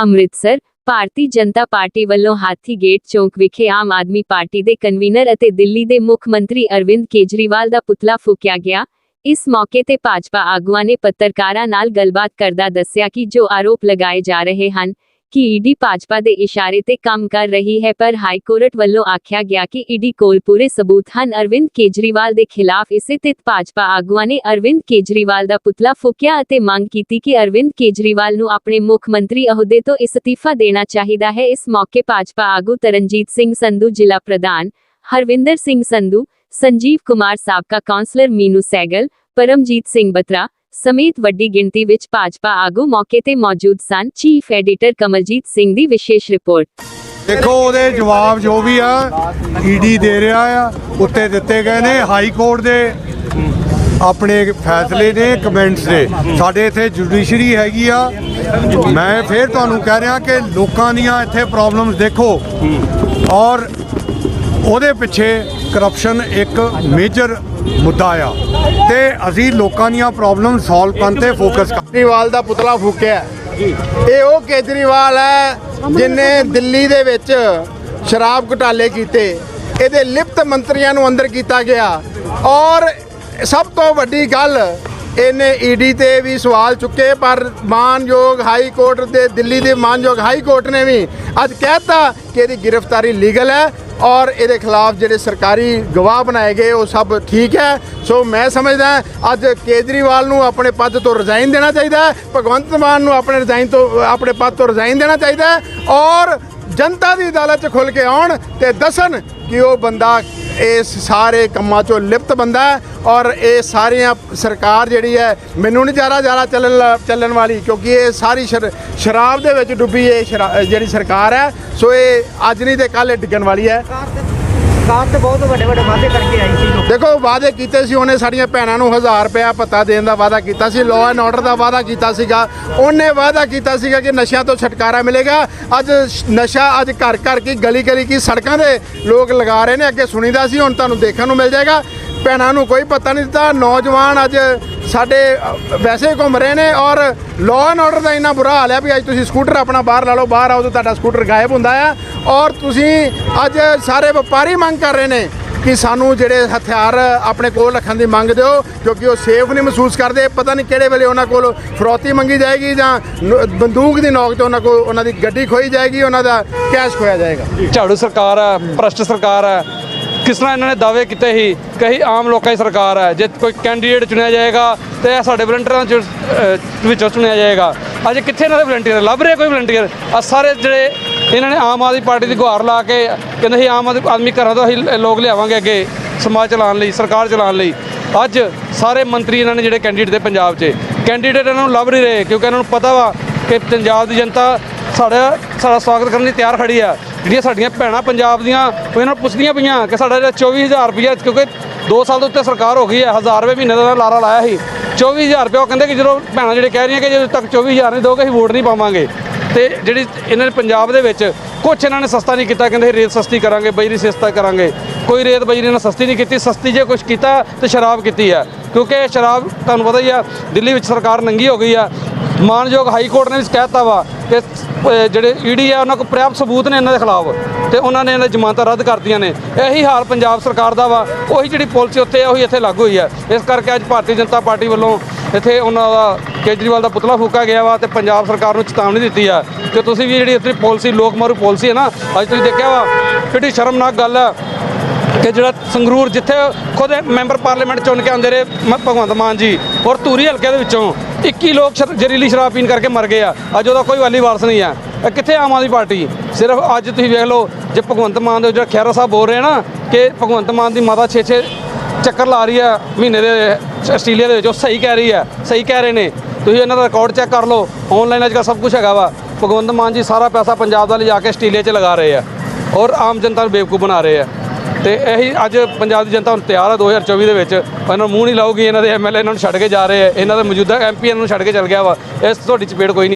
Amritsar Bharatiya Janata party ਵੱਲੋਂ ਹਾਥੀ gate ਚੌਂਕ ਵਿਖੇ ਆਮ ਆਦਮੀ ਪਾਰਟੀ ਦੇ ਕਨਵੀਨਰ ਅਤੇ ਦਿੱਲੀ ਦੇ ਮੁੱਖ ਮੰਤਰੀ ਅਰਵਿੰਦ ਕੇਜਰੀਵਾਲ ਦਾ ਪੁਤਲਾ ਫੂਕਿਆ ਗਿਆ ਇਸ ਮੌਕੇ ਤੇ ਭਾਜਪਾ ਆਗੂਆਂ ਨੇ ਪੱਤਰਕਾਰਾਂ ਨਾਲ ਗੱਲਬਾਤ ਕਰਦਾ ਦੱਸਿਆ ਕਿ ਜੋ ਆਰੋਪ ਲਗਾਏ ਜਾ ਰਹੇ ਹਨ ਕਿ ਈਡੀ ਭਾਜਪਾ ਦੇ ਇਸ਼ਾਰੇ ਤੇ ਕੰਮ ਕਰ ਰਹੀ ਹੈ, ਪਰ ਹਾਈ ਕੋਰਟ ਵੱਲੋਂ ਆਖਿਆ ਗਿਆ ਕਿ ਈਡੀ ਕੋਲ ਪੂਰੇ ਸਬੂਤ ਹਨ। ਅਰਵਿੰਦ ਕੇਜਰੀਵਾਲ ਦੇ ਖਿਲਾਫ ਇਸੇ ਤਿਤ ਭਾਜਪਾ ਆਗੂਆਂ ਨੇ ਅਰਵਿੰਦ ਕੇਜਰੀਵਾਲ ਦਾ ਪੁਤਲਾ ਫੂਕਿਆ ਅਤੇ ਮੰਗ ਕੀਤੀ ਕਿ ਅਰਵਿੰਦ ਕੇਜਰੀਵਾਲ ਨੂੰ ਆਪਣੇ ਮੁੱਖ ਮੰਤਰੀ ਅਹੁਦੇ ਤੋਂ ਇਸਤੀਫਾ ਦੇਣਾ ਚਾਹੀਦਾ ਹੈ। ਇਸ ਮੌਕੇ ਭਾਜਪਾ ਆਗੂ ਤਰਨਜੀਤ ਸਿੰਘ ਸੰਧੂ, ਜ਼ਿਲ੍ਹਾ ਪ੍ਰਧਾਨ ਹਰਵਿੰਦਰ ਸਿੰਘ ਸੰਧੂ, ਸੰਜੀਵ ਕੁਮਾਰ ਸਾਬਕਾ ਕਾਉਂਸਲਰ ਮੀਨੂ ਸੈਗਲ, ਪਰਮਜੀਤ ਸਿੰਘ ਬਤਰਾ ਸਮੇਤ ਵੱਡੀ ਗਿਣਤੀ ਵਿੱਚ ਭਾਜਪਾ ਆਗੂ ਮੌਕੇ ਤੇ ਮੌਜੂਦ ਸਨ। ਚੀਫ ਐਡੀਟਰ ਕਮਲਜੀਤ ਸਿੰਘ ਦੀ ਵਿਸ਼ੇਸ਼ ਰਿਪੋਰਟ। ਦੇਖੋ, ਉਹਦੇ ਜਵਾਬ ਜੋ ਵੀ ਆ, ਈਡੀ ਦੇ ਰਿਹਾ ਆ, ਉੱਤੇ ਦਿੱਤੇ ਗਏ ਨੇ, ਹਾਈ ਕੋਰਟ ਦੇ ਆਪਣੇ ਫੈਸਲੇ ਨੇ, ਕਮੈਂਟਸ ਦੇ ਸਾਡੇ ਇੱਥੇ ਜੁਡੀਸ਼ਰੀ ਹੈਗੀ ਆ। ਮੈਂ ਫੇਰ ਤੁਹਾਨੂੰ ਕਹਿ ਰਿਹਾ ਕਿ ਲੋਕਾਂ ਦੀਆਂ ਇੱਥੇ ਪ੍ਰੋਬਲਮਸ ਦੇਖੋ। ਔਰ ਉਹਦੇ ਪਿੱਛੇ ਕਰਪਸ਼ਨ ਇੱਕ ਮੇਜਰ ਮੁੱਦਾ ਆ। ਤੇ ਅਸੀਂ ਲੋਕਾਂ ਦੀਆਂ ਪ੍ਰੋਬਲਮ ਸੋਲਵ ਕਰਨ ਤੇ ਫੋਕਸ ਕਰ ਕੇਜਰੀਵਾਲ ਦਾ ਪੁਤਲਾ ਫੂਕਿਆ। ਇਹ ਉਹ ਕੇਜਰੀਵਾਲ ਹੈ ਜਿਨੇ ਦਿੱਲੀ ਦੇ ਵਿੱਚ ਸ਼ਰਾਬ ਘੁਟਾਲੇ ਕੀਤੇ। ਇਹਦੇ ਲਿਪਤ ਮੰਤਰੀਆਂ ਨੂੰ ਅੰਦਰ ਕੀਤਾ ਗਿਆ। ਔਰ ਸਭ ਤੋਂ ਵੱਡੀ ਗੱਲ ਇਹਨੇ ਈਡੀ ਤੇ ਵੀ ਸਵਾਲ ਚੁੱਕੇ ਪਰ ਮਾਨਯੋਗ ਹਾਈ ਕੋਰਟ ਦੇ ਦਿੱਲੀ ਦੇ ਮਾਨਯੋਗ ਹਾਈ ਕੋਰਟ ਨੇ ਵੀ ਅੱਜ ਕਹਿਤਾ ਕਿ ਇਹਦੀ ਗ੍ਰਿਫਤਾਰੀ ਲੀਗਲ ਹੈ। ਔਰ ਇਹਦੇ ਖਿਲਾਫ ਜਿਹੜੇ ਸਰਕਾਰੀ ਗਵਾਹ ਬਣਾਏ ਗਏ, ਉਹ ਸਭ ਠੀਕ ਹੈ। ਸੋ ਮੈਂ ਸਮਝਦਾ ਅੱਜ ਕੇਜਰੀਵਾਲ ਨੂੰ ਆਪਣੇ ਪਦ ਤੋਂ ਰਿਜ਼ਾਈਨ ਦੇਣਾ ਚਾਹੀਦਾ ਹੈ, ਭਗਵੰਤ ਮਾਨ ਨੂੰ ਆਪਣੇ ਰਿਜ਼ਾਈਨ ਤੋਂ, ਆਪਣੇ ਪਦ ਤੋਂ ਰਿਜ਼ਾਈਨ ਦੇਣਾ ਚਾਹੀਦਾ ਹੈ ਔਰ ਜਨਤਾ ਦੀ ਅਦਾਲਤ 'ਚ ਖੁੱਲ ਕੇ ਆਉਣ ਤੇ ਦੱਸਣ ਕਿ ਉਹ ਬੰਦਾ ਇਸ ਸਾਰੇ ਕੰਮਾਂ 'ਚੋਂ ਲਿਪਤ ਬੰਦਾ ਔਰ ਇਹ ਸਾਰੀਆਂ ਸਰਕਾਰ ਜਿਹੜੀ ਹੈ ਮੈਨੂੰ ਨਹੀਂ ਜ਼ਿਆਦਾ ਜ਼ਿਆਦਾ ਚੱਲਣ ਲ- ਚੱਲਣ ਵਾਲੀ ਕਿਉਂਕਿ ਇਹ ਸਾਰੀ ਸ਼ਰ- ਸ਼ਰਾਬ ਦੇ ਵਿੱਚ ਡੁੱਬੀ ਇਹ ਸ਼ਰਾ- ਜਿਹੜੀ ਸਰਕਾਰ ਹੈ, ਸੋ ਇਹ ਅੱਜ ਨਹੀਂ ਤੇ ਕੱਲ੍ਹ ਡਿੱਗਣ ਵਾਲੀ ਹੈ। ਸਰਕਾਰ ਤੇ ਬਹੁਤ ਵੱਡੇ ਵੱਡੇ ਵਾਅਦੇ ਕਰਕੇ ਆਈ ਸੀ ਦੇਖੋ, ਵਾਅਦੇ ਕੀਤੇ ਸੀ, ਉਹਨੇ ਸਾਡੀਆਂ ਭੈਣਾਂ ਨੂੰ 1000 ਰੁਪਇਆ ਭੱਤਾ ਦੇਣ ਦਾ ਵਾਅਦਾ ਕੀਤਾ ਸੀ ਲਾਅ ਐਂਡ ਆਰਡਰ ਦਾ ਵਾਅਦਾ ਕੀਤਾ ਸੀਗਾ। ਉਹਨੇ ਵਾਅਦਾ ਕੀਤਾ ਸੀਗਾ ਕਿ ਨਸ਼ਿਆਂ ਤੋਂ ਛੁਟਕਾਰਾ ਮਿਲੇਗਾ। ਅੱਜ ਨਸ਼ਾ ਅੱਜ ਘਰ ਘਰ ਕੀ, ਗਲੀ ਗਲੀ ਕੀ ਸੜਕਾਂ ਦੇ ਲੋਕ ਲਗਾ ਰਹੇ ਨੇ, ਅੱਗੇ ਸੁਣੀਦਾ ਸੀ, ਹੁਣ ਤੁਹਾਨੂੰ ਦੇਖਣ ਨੂੰ ਮਿਲ ਜਾਏਗਾ। ਭੈਣਾਂ ਨੂੰ ਕੋਈ ਪਤਾ ਨਹੀਂ ਦਿੱਤਾ। ਨੌਜਵਾਨ ਅੱਜ ਸਾਡੇ ਵੈਸੇ ਹੀ ਘੁੰਮ ਰਹੇ ਨੇ ਔਰ ਲਾਅ ਐਂਡ ਆਰਡਰ ਦਾ ਇੰਨਾ ਬੁਰਾ ਹਾਲ ਹੈ ਵੀ ਅੱਜ ਤੁਸੀਂ ਸਕੂਟਰ ਆਪਣਾ ਬਾਹਰ ਲਾ ਲਓ, ਬਾਹਰ ਆਓ ਤਾਂ ਤੁਹਾਡਾ ਸਕੂਟਰ ਗਾਇਬ ਹੁੰਦਾ ਆ। ਔਰ ਤੁਸੀਂ ਅੱਜ ਸਾਰੇ ਵਪਾਰੀ ਮੰਗ ਕਰ ਰਹੇ ਨੇ ਕਿ ਸਾਨੂੰ ਜਿਹੜੇ ਹਥਿਆਰ ਆਪਣੇ ਕੋਲ ਰੱਖਣ ਦੀ ਮੰਗ ਦਿਓ, ਕਿਉਂਕਿ ਉਹ ਸੇਫ ਨਹੀਂ ਮਹਿਸੂਸ ਕਰਦੇ। ਪਤਾ ਨਹੀਂ ਕਿਹੜੇ ਵੇਲੇ ਉਹਨਾਂ ਕੋਲ ਫਰੋਤੀ ਮੰਗੀ ਜਾਏਗੀ ਜਾਂ ਨ- ਬੰਦੂਕ ਦੀ ਨੌਕ ਤੇ ਉਹਨਾਂ ਕੋਲ, ਉਹਨਾਂ ਦੀ ਗੱਡੀ ਖੋਈ ਜਾਏਗੀ, ਉਹਨਾਂ ਦਾ ਕੈਸ਼ ਖੋਇਆ ਜਾਏਗਾ। ਝਾੜੂ ਸਰਕਾਰ ਹੈ, ਭ੍ਰਸ਼ਟ ਸਰਕਾਰ ਹੈ ਕਿਸ ਤਰ੍ਹਾਂ ਇਹਨਾਂ ਨੇ ਦਾਅਵੇ ਕੀਤੇ ਸੀ? ਕਹੀ ਆਮ ਲੋਕਾਂ ਦੀ ਸਰਕਾਰ ਹੈ। ਜੇ ਕੋਈ ਕੈਂਡੀਡੇਟ ਚੁਣਿਆ ਜਾਏਗਾ, ਤੇ ਇਹ ਸਾਡੇ ਵਲੰਟੀਅਰਾਂ ਚ ਵਿੱਚੋਂ ਚੁਣਿਆ ਜਾਏਗਾ। ਅੱਜ ਕਿੱਥੇ ਇਹਨਾਂ ਦੇ ਵਲੰਟੀਅਰ ਲੱਭ ਰਹੇ ਕੋਈ ਵਲੰਟੀਅਰ ਆ ਸਾਰੇ ਜਿਹੜੇ ਇਹਨਾਂ ਨੇ ਆਮ ਆਦਮੀ ਪਾਰਟੀ ਦੀ ਗੁਹਾਰ ਲਾ ਕੇ ਕਹਿੰਦੇ ਸੀ, ਆਮ ਆਦਮੀ ਆਦਮੀ ਘਰਾਂ ਤੋਂ ਅਸੀਂ ਲੋਕ ਲਿਆਵਾਂਗੇ ਅੱਗੇ, ਸਮਾਜ ਚਲਾਉਣ ਲਈ, ਸਰਕਾਰ ਚਲਾਉਣ ਲਈ। ਅੱਜ ਸਾਰੇ ਮੰਤਰੀ ਇਹਨਾਂ ਨੇ ਜਿਹੜੇ ਕੈਂਡੀਡੇਟ ਦੇ ਪੰਜਾਬ 'ਚ ਕੈਂਡੀਡੇਟ ਇਹਨਾਂ ਨੂੰ ਲੱਭ ਨਹੀਂ ਰਹੇ, ਕਿਉਂਕਿ ਇਹਨਾਂ ਨੂੰ ਪਤਾ ਵਾ ਕਿ ਪੰਜਾਬ ਦੀ ਜਨਤਾ ਸਾਡਾ ਸਾਡਾ ਸਵਾਗਤ ਕਰਨ ਲਈ ਤਿਆਰ ਖੜੀ ਆ। ਜਿਹੜੀਆਂ ਸਾਡੀਆਂ ਭੈਣਾਂ ਪੰਜਾਬ ਦੀਆਂ ਉਹਨਾਂ ਨੂੰ ਪੁੱਛਦੀਆਂ ਪਈਆਂ ਕਿ ਸਾਡਾ ਜਿਹੜਾ 24000 ਰੁਪਇਆ ਕਿਉਂਕਿ 2 ਸਾਲ ਦੇ ਉੱਤੇ ਸਰਕਾਰ ਹੋ ਗਈ ਹੈ 1000 ਰੁਪਏ ਮਹੀਨੇ ਦਾ ਲਾਰਾ ਲਾਇਆ ਸੀ। 24000 ਰੁਪਏ ਉਹ ਕਹਿੰਦੇ ਕਿ ਜਦੋਂ ਭੈਣਾਂ ਜਿਹੜੇ ਕਹਿ ਰਹੀਆਂ ਕਿ ਜਦੋਂ ਤੱਕ 24000 ਨਹੀਂ ਦੋਗੇ, ਅਸੀਂ ਵੋਟ ਨਹੀਂ ਪਾਵਾਂਗੇ। ਤੇ ਜਿਹੜੀ ਇਹਨਾਂ ਨੇ ਪੰਜਾਬ ਦੇ ਵਿੱਚ ਕੁਛ ਇਹਨਾਂ ਨੇ ਸਸਤਾ ਨਹੀਂ ਕੀਤਾ, ਕਹਿੰਦੇ ਰੇਤ ਸਸਤੀ ਕਰਾਂਗੇ, ਬਜਰੀ ਸਸਤਾ ਕਰਾਂਗੇ। ਕੋਈ ਰੇਤ ਬਜਰੀ ਇਹਨਾਂ ਸਸਤੀ ਨਹੀਂ ਕੀਤੀ, ਸਸਤੀ ਜੇ ਕੁਛ ਕੀਤਾ ਤੇ ਸ਼ਰਾਬ ਕੀਤੀ ਆ ਕਿਉਂਕਿ ਸ਼ਰਾਬ, ਤੁਹਾਨੂੰ ਪਤਾ ਹੀ ਆ, ਦਿੱਲੀ ਵਿੱਚ ਸਰਕਾਰ ਨੰਗੀ ਹੋ ਗਈ ਆ ਮਾਨਯੋਗ ਹਾਈ ਕੋਰਟ ਨੇ ਵੀ ਕਹਿਤਾ ਵਾ ਕਿ ਅਹ, ਜਿਹੜੇ ਈਡੀ ਆ ਉਹਨਾਂ ਕੋਲ ਪ੍ਰਾਪਤ ਸਬੂਤ ਨੇ ਇਹਨਾਂ ਦੇ ਖਿਲਾਫ ਤੇ ਉਹਨਾਂ ਨੇ ਇਹਨਾਂ ਜ਼ਮਾਨਤਾਂ ਰੱਦ ਕਰਤੀਆਂ ਨੇ। ਇਹੀ ਹਾਲ ਪੰਜਾਬ ਸਰਕਾਰ ਦਾ ਵਾ ਉਹੀ ਜਿਹੜੀ ਪਾਲਿਸੀ ਉੱਥੇ ਆ ਉਹੀ ਇੱਥੇ ਲਾਗੂ ਹੋਈ ਆ। ਇਸ ਕਰਕੇ ਅੱਜ ਭਾਰਤੀ ਜਨਤਾ ਪਾਰਟੀ ਵੱਲੋਂ ਇੱਥੇ ਉਹਨਾਂ ਦਾ ਕੇਜਰੀਵਾਲ ਦਾ ਪੁਤਲਾ ਫੂਕਾ ਗਿਆ ਵਾ ਤੇ ਪੰਜਾਬ ਸਰਕਾਰ ਨੂੰ ਚੇਤਾਵਨੀ ਦਿੱਤੀ ਆ ਕਿ ਤੁਸੀਂ ਵੀ ਜਿਹੜੀ ਇੱਥੇ ਪਾਲਿਸੀ ਲੋਕ ਮਾਰੂ ਪਾਲਿਸੀ ਹੈ ਨਾ ਅੱਜ ਤੁਸੀਂ ਦੇਖਿਆ ਵਾ ਕਿਹੜੀ ਸ਼ਰਮਨਾਕ ਗੱਲ ਆ। ਕਿ ਜਿਹੜਾ ਸੰਗਰੂਰ ਜਿੱਥੇ ਖੁਦ ਮੈਂਬਰ ਪਾਰਲੀਮੈਂਟ ਚੁਣ ਕੇ ਆਉਂਦੇ ਰਹੇ, ਮ- ਭਗਵੰਤ ਮਾਨ ਜੀ ਔਰ ਧੂਰੀ ਹਲਕੇ ਦੇ ਵਿੱਚੋਂ 21 ਲੋਕ ਸ਼ਰ- ਜ਼ਹਿਰੀਲੀ ਸ਼ਰਾਬ ਪੀਣ ਕਰਕੇ ਮਰ ਗਏ ਆ। ਅੱਜ ਉਹਦਾ ਕੋਈ ਵਾਲੀ ਵਾਰਸ ਨਹੀਂ ਆ। ਕਿੱਥੇ ਆਮ ਆਦਮੀ ਪਾਰਟੀ? ਸਿਰਫ ਅੱਜ ਤੁਸੀਂ ਵੇਖ ਲਓ, ਜੇ ਭਗਵੰਤ ਮਾਨ ਦੇ ਜਿਹੜਾ ਖੈਰਾ ਸਾਹਿਬ ਬੋਲ ਰਹੇ ਆ ਨਾ, ਕਿ ਭਗਵੰਤ ਮਾਨ ਦੀ ਮਾਤਾ 6-6 ਚੱਕਰ ਲਾ ਰਹੀ ਆ ਮਹੀਨੇ ਦੇ ਆਸਟ੍ਰੇਲੀਆ ਦੇ ਵਿੱਚ, ਉਹ ਸਹੀ ਕਹਿ ਰਹੀ ਆ, ਸਹੀ ਕਹਿ ਰਹੇ ਨੇ। ਤੁਸੀਂ ਇਹਨਾਂ ਦਾ ਰਿਕਾਰਡ ਚੈੱਕ ਕਰ ਲਓ ਆਨਲਾਈਨ ਅੱਜ ਕੱਲ੍ਹ ਸਭ ਕੁਝ ਹੈਗਾ ਵਾ। ਭਗਵੰਤ ਮਾਨ ਜੀ ਸਾਰਾ ਪੈਸਾ ਪੰਜਾਬ ਦਾ ਲਿਜਾ ਕੇ ਆਸਟ੍ਰੇਲੀਆ 'ਚ ਲਗਾ ਰਹੇ ਆ ਔਰ ਆਮ ਜਨਤਾ ਨੂੰ ਬੇਵਕੂਫ ਬਣਾ ਰਹੇ ਆ। ਤੇ ਇਹੀ ਅੱਜ ਪੰਜਾਬ ਦੀ ਜਨਤਾ ਹੁਣ ਤਿਆਰ ਆ 2024 ਦੇ ਵਿੱਚ। ਇਹਨਾਂ ਨੂੰ ਮੂੰਹ ਨਹੀਂ ਲਾਊਗੀ, ਇਹਨਾਂ ਦੇ ਐਮਐਲਏ ਇਹਨਾਂ ਨੂੰ ਛੱਡ ਕੇ ਜਾ ਰਹੇ ਆ। ਇਹਨਾਂ ਦਾ ਮੌਜੂਦਾ ਐਮਪੀ ਇਹਨਾਂ ਨੂੰ ਛੱਡ ਕੇ ਚੱਲ ਗਿਆ ਵਾ। ਇਸ ਤੁਹਾਡੀ ਚਪੇੜ ਕੋਈ ਨਹੀਂ।